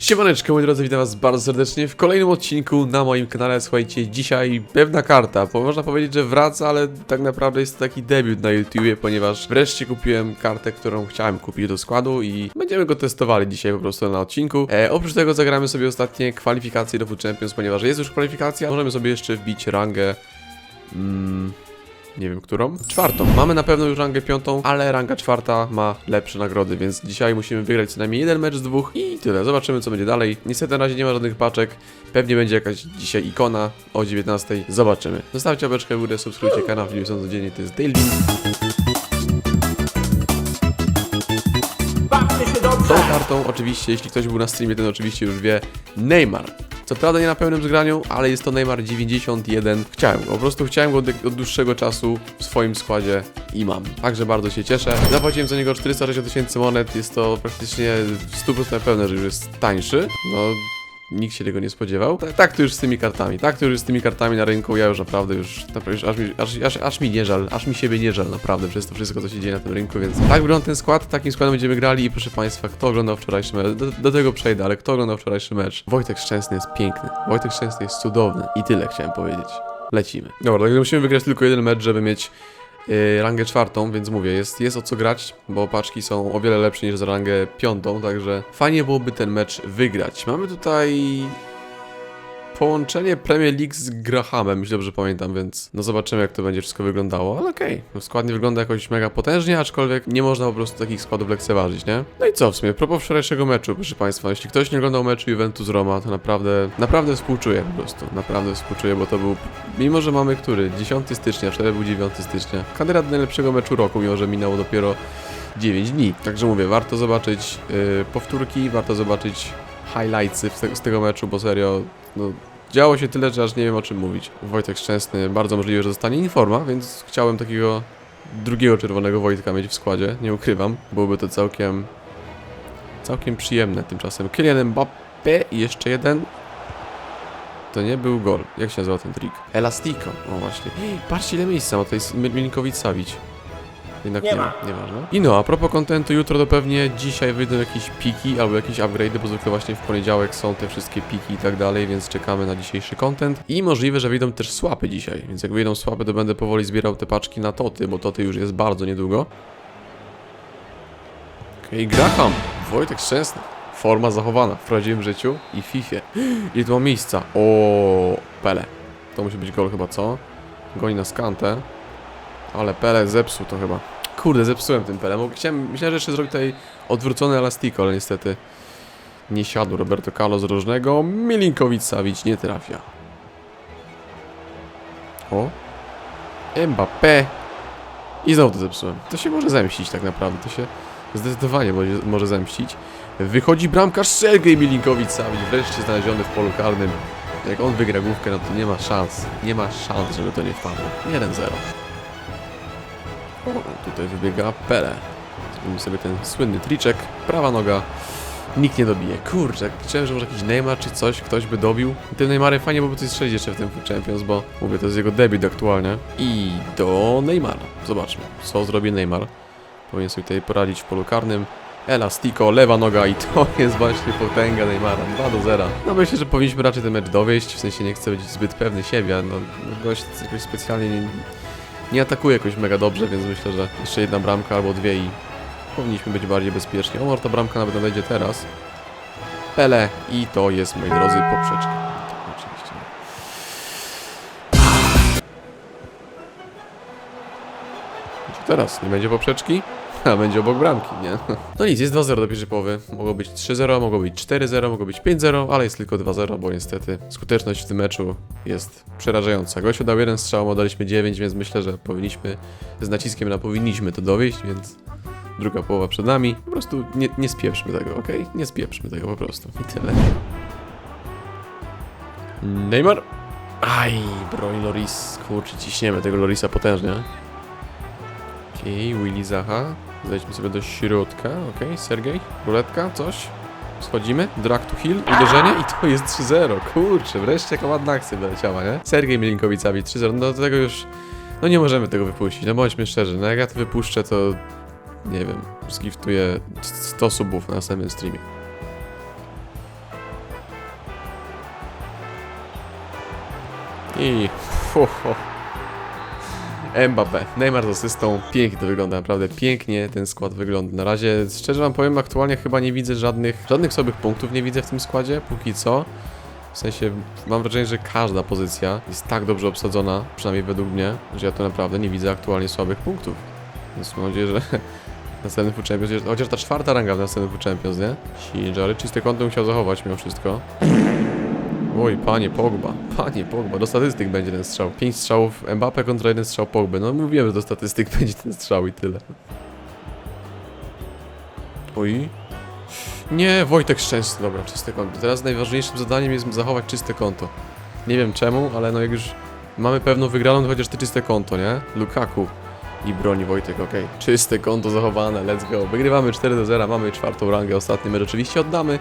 Siemaneczko moi drodzy, witam was bardzo serdecznie w kolejnym odcinku na moim kanale. Słuchajcie, dzisiaj pewna karta, bo można powiedzieć, że wraca, ale tak naprawdę jest to taki debiut na YouTubie, ponieważ wreszcie kupiłem kartę, którą chciałem kupić do składu i będziemy go testowali dzisiaj po prostu na odcinku. E, oprócz tego zagramy sobie ostatnie kwalifikacje do Food Champions, ponieważ jest już kwalifikacja, możemy sobie jeszcze wbić rangę... Mm, nie wiem którą. Czwartą. Mamy na pewno już rangę piątą, ale ranga czwarta ma lepsze nagrody, więc dzisiaj musimy wygrać co najmniej jeden mecz z dwóch i tyle. Zobaczymy co będzie dalej. Niestety na razie nie ma żadnych paczek. Pewnie będzie jakaś dzisiaj ikona o 19. Zobaczymy. Zostawcie łapeczkę w górę, subskrybujcie kanał, filmy są codziennie, to jest Daily. Tą kartą oczywiście, jeśli ktoś był na streamie, ten oczywiście już wie, Neymar. Co prawda nie na pełnym zgraniu, ale jest to Neymar 91. Chciałem go, po prostu chciałem go od, dłuższego czasu w swoim składzie i mam. Także bardzo się cieszę. Zapłaciłem za niego 460 tysięcy monet, jest to praktycznie w 100% pewne, że już jest tańszy. No, Nikt się tego nie spodziewał. Tak, tak to już z tymi kartami. Tak to już z tymi kartami na rynku. Ja już naprawdę już, już aż, mi, aż, aż, aż mi nie żal, aż mi siebie nie żal naprawdę przez to wszystko, co się dzieje na tym rynku, więc tak wygląda ten skład, takim składem będziemy grali i proszę Państwa, kto oglądał wczorajszy mecz, do, do tego przejdę, ale kto oglądał wczorajszy mecz? Wojtek Szczęsny jest piękny, Wojtek Szczęsny jest cudowny i tyle chciałem powiedzieć. Lecimy. Dobra, także musimy wygrać tylko jeden mecz, żeby mieć yy, rangę czwartą, więc mówię, jest, jest o co grać, bo paczki są o wiele lepsze niż za rangę piątą, także fajnie byłoby ten mecz wygrać. Mamy tutaj połączenie Premier League z Grahamem, jeśli dobrze pamiętam, więc no zobaczymy jak to będzie wszystko wyglądało, ale okej, no skład nie wygląda jakoś mega potężnie, aczkolwiek nie można po prostu takich składów lekceważyć, nie? No i co w sumie, propos wczorajszego meczu, proszę Państwa, jeśli ktoś nie oglądał meczu Juventus Roma, to naprawdę, naprawdę współczuję po prostu, naprawdę współczuję, bo to był, mimo że mamy który, 10 stycznia, wczoraj był 9 stycznia, kandydat najlepszego meczu roku, mimo że minęło dopiero 9 dni, także mówię, warto zobaczyć yy, powtórki, warto zobaczyć highlightsy z tego meczu, bo serio, no, działo się tyle, że aż nie wiem o czym mówić. Wojtek Szczęsny, bardzo możliwe, że zostanie informa, więc chciałem takiego drugiego czerwonego Wojtka mieć w składzie, nie ukrywam. Byłoby to całkiem, całkiem przyjemne tymczasem. Kylian Mbappé i jeszcze jeden. To nie był gol. Jak się nazywa ten trik? Elastico. O właśnie. Patrzcie ile miejsca ma tutaj Milinkowic Savic. Jednak nie, Nie ma. ma. Nieważne. I no, a propos kontentu, jutro to pewnie dzisiaj wyjdą jakieś piki albo jakieś upgrade'y, bo zwykle właśnie w poniedziałek są te wszystkie piki i tak dalej, więc czekamy na dzisiejszy content. I możliwe, że wyjdą też swapy dzisiaj, więc jak wyjdą swapy, to będę powoli zbierał te paczki na toty, bo toty już jest bardzo niedługo. Okej, okay, Graham, Wojtek Szczęsny. Forma zachowana w prawdziwym życiu i w FIFA. I tu ma miejsca. O, Pele. To musi być gol chyba, co? Goni na skantę. Ale Pele zepsuł to chyba. Kurde, zepsułem ten Pele. Mógł- Chciałem, myślałem, że jeszcze zrobić tutaj odwrócony elastiko, ale niestety nie siadł. Roberto Carlos Rożnego. Milinkowicz Savic nie trafia. O. Mbappé. I znowu to zepsułem. To się może zemścić tak naprawdę. To się zdecydowanie może, może zemścić. Wychodzi bramkarz Sergej Milinkowicz Savic. Wreszcie znaleziony w polu karnym. Jak on wygra główkę, no to nie ma szans. Nie ma szans, żeby to nie wpadło. 1-0. Tutaj wybiega Pele. Zrobimy sobie ten słynny triczek. Prawa noga. Nikt nie dobije. Kurczę, chciałem, że może jakiś Neymar czy coś, ktoś by dobił. I tym Neymarem fajnie byłoby coś strzelić jeszcze w tym Champions, bo mówię, to jest jego debiut aktualnie. I do Neymara. Zobaczmy, co zrobi Neymar. Powinien sobie tutaj poradzić w polu karnym. Elastico, lewa noga i to jest właśnie potęga Neymara, 2 do 0. No myślę, że powinniśmy raczej ten mecz dowieść, w sensie nie chcę być zbyt pewny siebie, no gość jakoś specjalnie nie, nie atakuje jakoś mega dobrze, więc myślę, że jeszcze jedna bramka albo dwie i powinniśmy być bardziej bezpieczni. O, ta bramka nawet nadejdzie teraz. Pele i to jest, moi drodzy, poprzeczka. Oczywiście. Co teraz? Nie będzie poprzeczki? A będzie obok bramki, nie? No nic, jest 2-0 do pierwszej połowy. Mogło być 3-0, mogło być 4-0, mogło być 5-0, ale jest tylko 2-0, bo niestety skuteczność w tym meczu jest przerażająca. Gościu dał jeden strzał, my daliśmy 9, więc myślę, że powinniśmy, z naciskiem na powinniśmy to dowieść, więc druga połowa przed nami. Po prostu nie, nie spieprzmy tego, ok? Nie spieprzmy tego po prostu. I tyle. Neymar. Aj, broń Loris. Kurczę, ciśniemy tego Lorisa potężnie. Okej, Willy Zaha. Zejdźmy sobie do środka, ok, Sergej, ruletka, coś. Schodzimy, drag to hill, uderzenie i to jest 3-0, kurczę, wreszcie jaka ładna akcja doleciała, nie? Sergej Milinkowicami 3-0, no do tego już, no nie możemy tego wypuścić, no bądźmy szczerzy, no jak ja to wypuszczę, to, nie wiem, zgiftuję 100 subów na następnym streamie. I, ho. Mbappé, Neymar z asystą, pięknie to wygląda, naprawdę pięknie ten skład wygląda. Na razie, szczerze wam powiem, aktualnie chyba nie widzę żadnych, żadnych słabych punktów nie widzę w tym składzie, póki co. W sensie, mam wrażenie, że każda pozycja jest tak dobrze obsadzona, przynajmniej według mnie, że ja tu naprawdę nie widzę aktualnie słabych punktów. Więc mam nadzieję, że następny Food Champions, chociaż ta czwarta ranga w następnym Food Champions, nie? Sinjary, czyste konto musiał zachować mimo wszystko. Oj, panie Pogba, panie Pogba, do statystyk będzie ten strzał. 5 strzałów Mbappe kontra jeden strzał Pogby. No mówiłem, że do statystyk będzie ten strzał i tyle. Oj. Nie, Wojtek Szczęsny, dobra, czyste konto. Teraz najważniejszym zadaniem jest zachować czyste konto. Nie wiem czemu, ale no jak już mamy pewną wygraną, to chociaż te czyste konto, nie? Lukaku i broni Wojtek, okej. Czyste konto zachowane, let's go. Wygrywamy 4 do 0, mamy czwartą rangę, ostatni mecz oczywiście oddamy.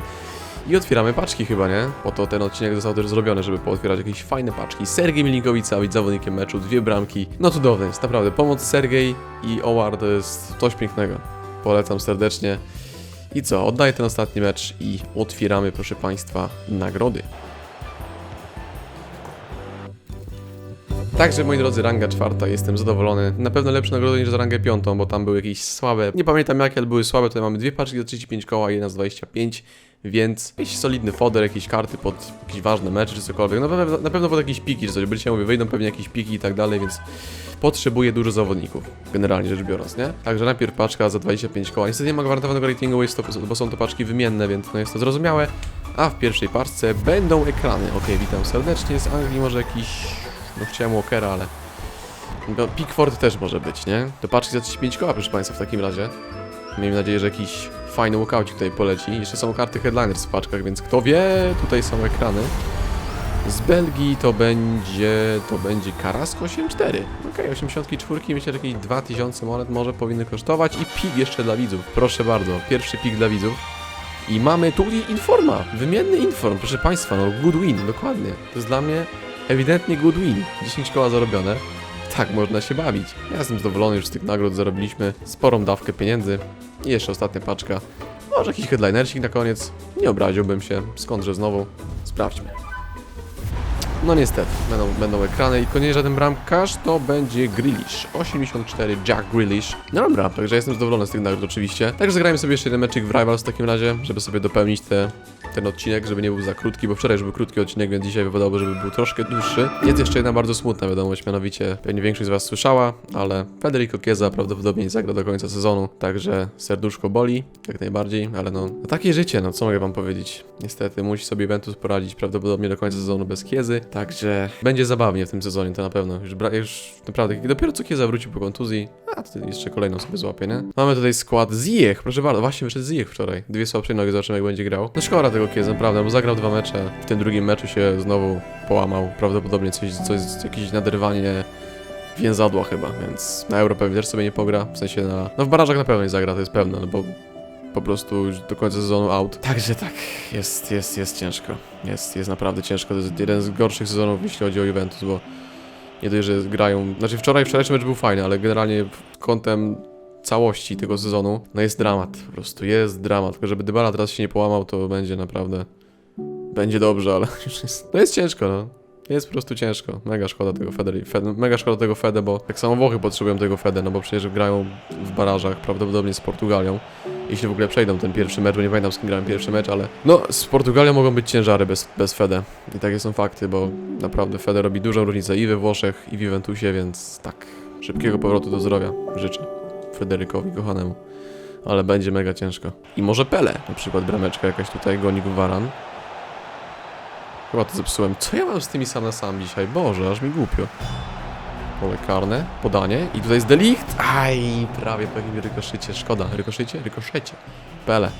I otwieramy paczki chyba, nie? Po to ten odcinek został też zrobiony, żeby pootwierać jakieś fajne paczki. Sergiej Milinkowica, być zawodnikiem meczu, dwie bramki. No cudowne jest, naprawdę. Pomoc Sergiej i Owar to jest coś pięknego. Polecam serdecznie. I co, oddaję ten ostatni mecz i otwieramy, proszę Państwa, nagrody. Także moi drodzy, ranga czwarta, jestem zadowolony. Na pewno lepsze nagrody niż za rangę piątą, bo tam były jakieś słabe. Nie pamiętam jakie, ale były słabe. Tutaj mamy dwie paczki za 35 koła, jedna z 25, więc jakiś solidny foder, jakieś karty pod jakieś ważne mecze czy cokolwiek. No, na, pewno, na pewno pod jakieś piki czy coś, dzisiaj mówię, wyjdą pewnie jakieś piki i tak dalej, więc potrzebuję dużo zawodników, generalnie rzecz biorąc, nie? Także najpierw paczka za 25 koła. Niestety nie ma gwarantowanego ratingu, bo są to paczki wymienne, więc no jest to zrozumiałe. A w pierwszej paczce będą ekrany. Okej, witam serdecznie z Anglii, może jakiś... No chciałem Walkera, ale... No, Pickford też może być, nie? To paczki za 35 koła, proszę Państwa, w takim razie. Miejmy nadzieję, że jakiś fajny walkoucik tutaj poleci. Jeszcze są karty headliners w paczkach, więc kto wie, tutaj są ekrany. Z Belgii to będzie, to będzie Carrasco 8.4. Okej, 84, myślę, że jakieś 2000 monet może powinny kosztować i pik jeszcze dla widzów. Proszę bardzo, pierwszy pik dla widzów. I mamy tu i Informa, wymienny Inform, proszę Państwa, no good win, dokładnie. To jest dla mnie ewidentnie good win. 10 koła zarobione. Tak można się bawić. Ja jestem zadowolony, już z tych nagród zarobiliśmy sporą dawkę pieniędzy. I jeszcze ostatnia paczka. Może jakiś headlinersik na koniec. Nie obraziłbym się. Skądże znowu? Sprawdźmy. No niestety, będą, będą ekrany i koniecznie żaden bramkarz, to będzie Grealish. 84 Jack Grealish. No dobra, także jestem zadowolony z tych nagród oczywiście. Także zagrajmy sobie jeszcze jeden meczyk w Rivals w takim razie, żeby sobie dopełnić te, ten odcinek, żeby nie był za krótki, bo wczoraj już był krótki odcinek, więc dzisiaj wypadałoby, żeby był troszkę dłuższy. Jest jeszcze jedna bardzo smutna wiadomość, mianowicie pewnie większość z Was słyszała, ale Federico Chiesa prawdopodobnie nie zagra do końca sezonu, także serduszko boli, jak najbardziej, ale no, no takie życie, no co mogę Wam powiedzieć. Niestety musi sobie Juventus poradzić prawdopodobnie do końca sezonu bez Kiezy, także będzie zabawnie w tym sezonie, to na pewno. Już, już naprawdę, dopiero co Kieza wrócił po kontuzji, a to jeszcze kolejną sobie złapie, nie? Mamy tutaj skład Ziyech, proszę bardzo, właśnie wyszedł Ziyech wczoraj. Dwie słabsze nogi, zobaczymy jak będzie grał. No szkoda tego Kieza, naprawdę, bo zagrał dwa mecze, w tym drugim meczu się znowu połamał, prawdopodobnie coś, coś jakieś naderwanie więzadła chyba, więc na Euro pewnie też sobie nie pogra, w sensie na... No w barażach na pewno nie zagra, to jest pewne, no bo po prostu już do końca sezonu out. Także tak, jest, jest, jest ciężko. Jest, jest naprawdę ciężko. To jest jeden z gorszych sezonów, jeśli chodzi o Juventus, bo nie dość, że grają... Znaczy wczoraj, wczorajszy mecz był fajny, ale generalnie kątem całości tego sezonu, no jest dramat, po prostu jest dramat. Tylko żeby Dybala teraz się nie połamał, to będzie naprawdę... Będzie dobrze, ale już jest... No jest ciężko, no. Jest po prostu ciężko. Mega szkoda tego Fede, Fede, mega szkoda tego Fede, bo tak samo Włochy potrzebują tego Fede, no bo przecież grają w barażach, prawdopodobnie z Portugalią. Jeśli w ogóle przejdą ten pierwszy mecz, bo nie pamiętam z kim grałem pierwszy mecz, ale no z Portugalią mogą być ciężary bez, bez Fede. I takie są fakty, bo naprawdę Fede robi dużą różnicę i we Włoszech, i w Juventusie, więc tak, szybkiego powrotu do zdrowia życzę Federykowi kochanemu. Ale będzie mega ciężko. I może Pele, na przykład brameczka jakaś tutaj, gonik Waran. Chyba to zepsułem. Co ja mam z tymi sam na sam dzisiaj? Boże, aż mi głupio. Pole karne, podanie i tutaj jest delikt. Aj, prawie po jakimś rykoszycie. Szkoda, rykoszycie? Rykoszecie. Pele.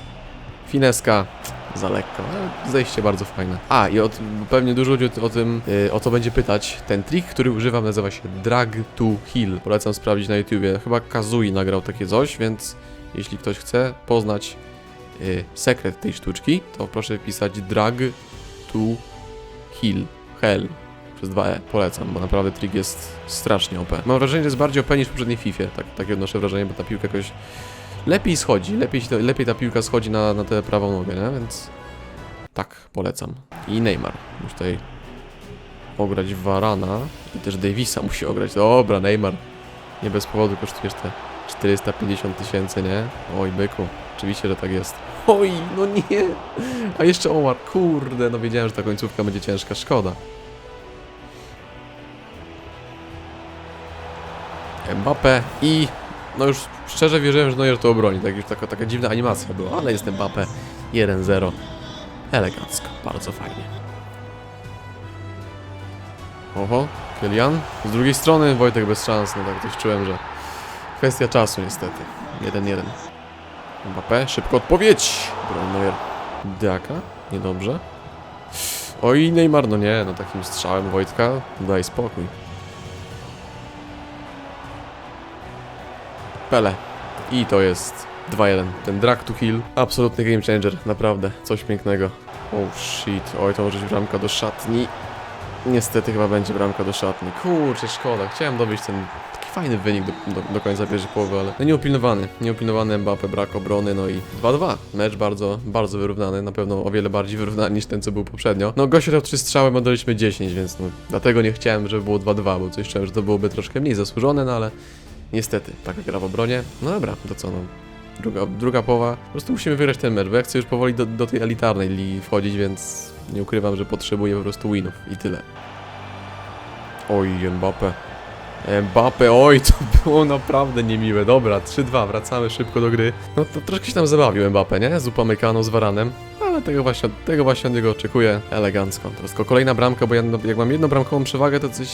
Fineska. Za lekko, ale zejście bardzo fajne. A, i od, pewnie dużo ludzi o, o tym, yy, o to będzie pytać. Ten trik, który używam nazywa się Drag to Heal. Polecam sprawdzić na YouTubie. Chyba Kazui nagrał takie coś, więc jeśli ktoś chce poznać yy, sekret tej sztuczki, to proszę wpisać Drag to Heal. Hell. Przez 2E. Polecam, bo naprawdę trik jest strasznie OP. Mam wrażenie, że jest bardziej OP niż w poprzedniej FIFA. Tak, takie odnoszę wrażenie, bo ta piłka jakoś lepiej schodzi. Lepiej, lepiej ta piłka schodzi na, na tę prawą nogę, nie? Więc tak, polecam. I Neymar. Już tutaj ograć Varana i też Davisa musi ograć. Dobra, Neymar. Nie bez powodu kosztujesz te 450 tysięcy, nie? Oj, byku. Oczywiście, że tak jest. Oj, no nie. A jeszcze Omar, kurde, no wiedziałem, że ta końcówka będzie ciężka, szkoda. Mbappe i no już szczerze wierzyłem, że Neuer to obroni. Tak już taka, taka dziwna animacja była, ale jest Mbappe 1-0. Elegancko, bardzo fajnie. Oho, Kylian. Z drugiej strony Wojtek bez szans, no tak coś czułem, że kwestia czasu niestety. 1-1. Mbappé, szybko odpowiedź! Broń Neuer. Daka, niedobrze. Oj, Neymar, no nie, no takim strzałem Wojtka, daj spokój. Pele. I to jest 2-1. Ten drag to kill. Absolutny game changer. Naprawdę. Coś pięknego. Oh shit. Oj, to może być bramka do szatni. Niestety chyba będzie bramka do szatni. Kurczę, szkoda. Chciałem dobić ten taki fajny wynik do, do, do końca pierwszej połowy, ale no nieupilnowany. Nieupilnowany Mbappe, brak obrony, no i 2-2. Mecz bardzo, bardzo wyrównany. Na pewno o wiele bardziej wyrównany niż ten, co był poprzednio. No, gościu dał 3 strzały, my daliśmy 10, więc no, dlatego nie chciałem, żeby było 2-2, bo coś czułem, że to byłoby troszkę mniej zasłużone, no ale Niestety, taka gra w obronie. No dobra, to co no. Druga, druga połowa. Po prostu musimy wygrać ten mecz, bo ja chcę już powoli do, do tej elitarnej ligi wchodzić, więc nie ukrywam, że potrzebuję po prostu winów i tyle. Oj, Mbappe. Mbappe, oj, to było naprawdę niemiłe. Dobra, 3-2, wracamy szybko do gry. No to troszkę się tam zabawił Mbappe, nie? Z upamykaną z Varanem. Ale tego właśnie, tego właśnie od niego oczekuję elegancko. Teraz tylko kolejna bramka, bo ja, no, jak mam jedną bramkową przewagę, to coś...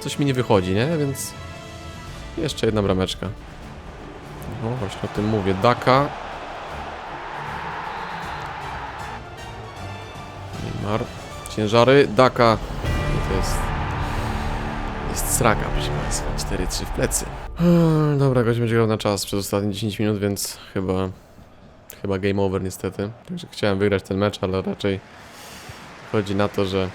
Coś mi nie wychodzi, nie? Więc jeszcze jedna brameczka. No właśnie o tym mówię. Daka. Neymar. Ciężary. Daka. I to jest... Jest sraka, proszę Państwa. 4-3 w plecy. Hmm, Dobra, gość będzie grał na czas przez ostatnie 10 minut, więc chyba... Chyba game over niestety. Także chciałem wygrać ten mecz, ale raczej chodzi na to, że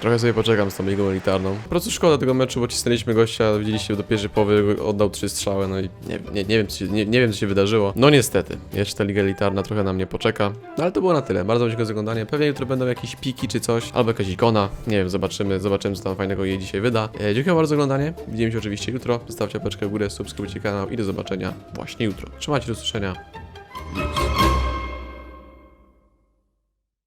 Trochę sobie poczekam z tą ligą elitarną. Po prostu szkoda tego meczu, bo cisnęliśmy gościa, widzieliście do pierwszej połowy, oddał trzy strzały, no i nie, nie, nie, wiem, co się, nie, nie wiem co się wydarzyło. No niestety, jeszcze ta liga elitarna trochę na mnie poczeka. No ale to było na tyle, bardzo dziękuję za oglądanie. Pewnie jutro będą jakieś piki czy coś, albo jakaś ikona. Nie wiem, zobaczymy, zobaczymy co tam fajnego jej dzisiaj wyda. E, dziękuję bardzo za oglądanie, widzimy się oczywiście jutro. Zostawcie apeczkę w górę, subskrybujcie kanał i do zobaczenia właśnie jutro. Trzymajcie, do usłyszenia.